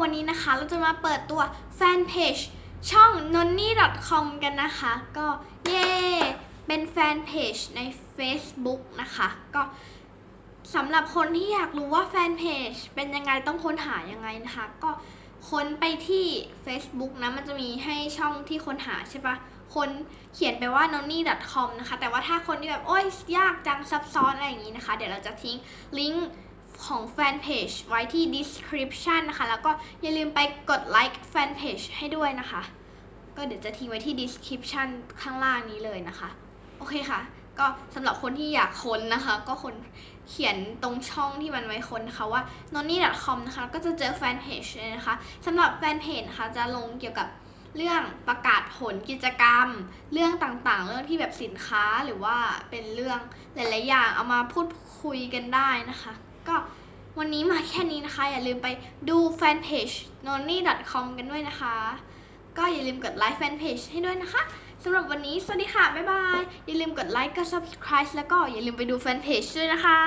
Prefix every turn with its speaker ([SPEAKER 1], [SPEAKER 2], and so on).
[SPEAKER 1] วันนี้นะคะ เราจะมาเปิดตัวแฟนเพจช่อง nonny com กันนะคะ ก็เย่เป็นแฟนเพจใน Facebook นะคะ ก็สำหรับคนที่อยากรู้ว่าแฟนเพจเป็นยังไงต้องค้นหายังไงนะคะ ก็ค้นไปที่ Facebook นะ มันจะมีให้ช่องที่ค้นหาใช่ปะคนเขียนไปว่า nonny com นะคะ แต่ว่าถ้าคนที่แบบ โอ๊ยยากจังซับซ้อนอะไรอย่างนี้นะคะ เดี๋ยวเราจะทิ้งลิงก์ ของแฟนเพจไว้ที่ description นะคะ แล้วก็อย่าลืมไปกดไลค์แฟนเพจให้ด้วยนะคะ ก็เดี๋ยวจะทิ้งไว้ที่ description ข้างล่างนี้เลยนะคะ โอเคค่ะ ก็สำหรับคนที่อยากค้นนะคะ ก็คนเขียนตรงช่องที่มันไว้ค้นนะคะว่า nonny.com นะคะ ก็จะเจอแฟนเพจเลยนะคะสำหรับแฟนเพจนะคะจะลงเกี่ยวกับเรื่องประกาศผลกิจกรรม เรื่องต่างๆ เรื่องที่แบบสินค้าหรือว่าเป็นเรื่องหลายๆอย่างเอามาพูดคุยกันได้นะคะ ก็วันนี้มาแค่นี้นะคะ อย่าลืมไปดูแฟนเพจ nonny.com กันด้วยนะคะ ก็อย่าลืมกดไลค์แฟนเพจให้ด้วยนะคะสำหรับวันนี้สวัสดีค่ะ บ๊ายบาย อย่าลืมกดไลค์กด subscribe แล้วก็อย่าลืมไปดูแฟนเพจด้วยนะคะ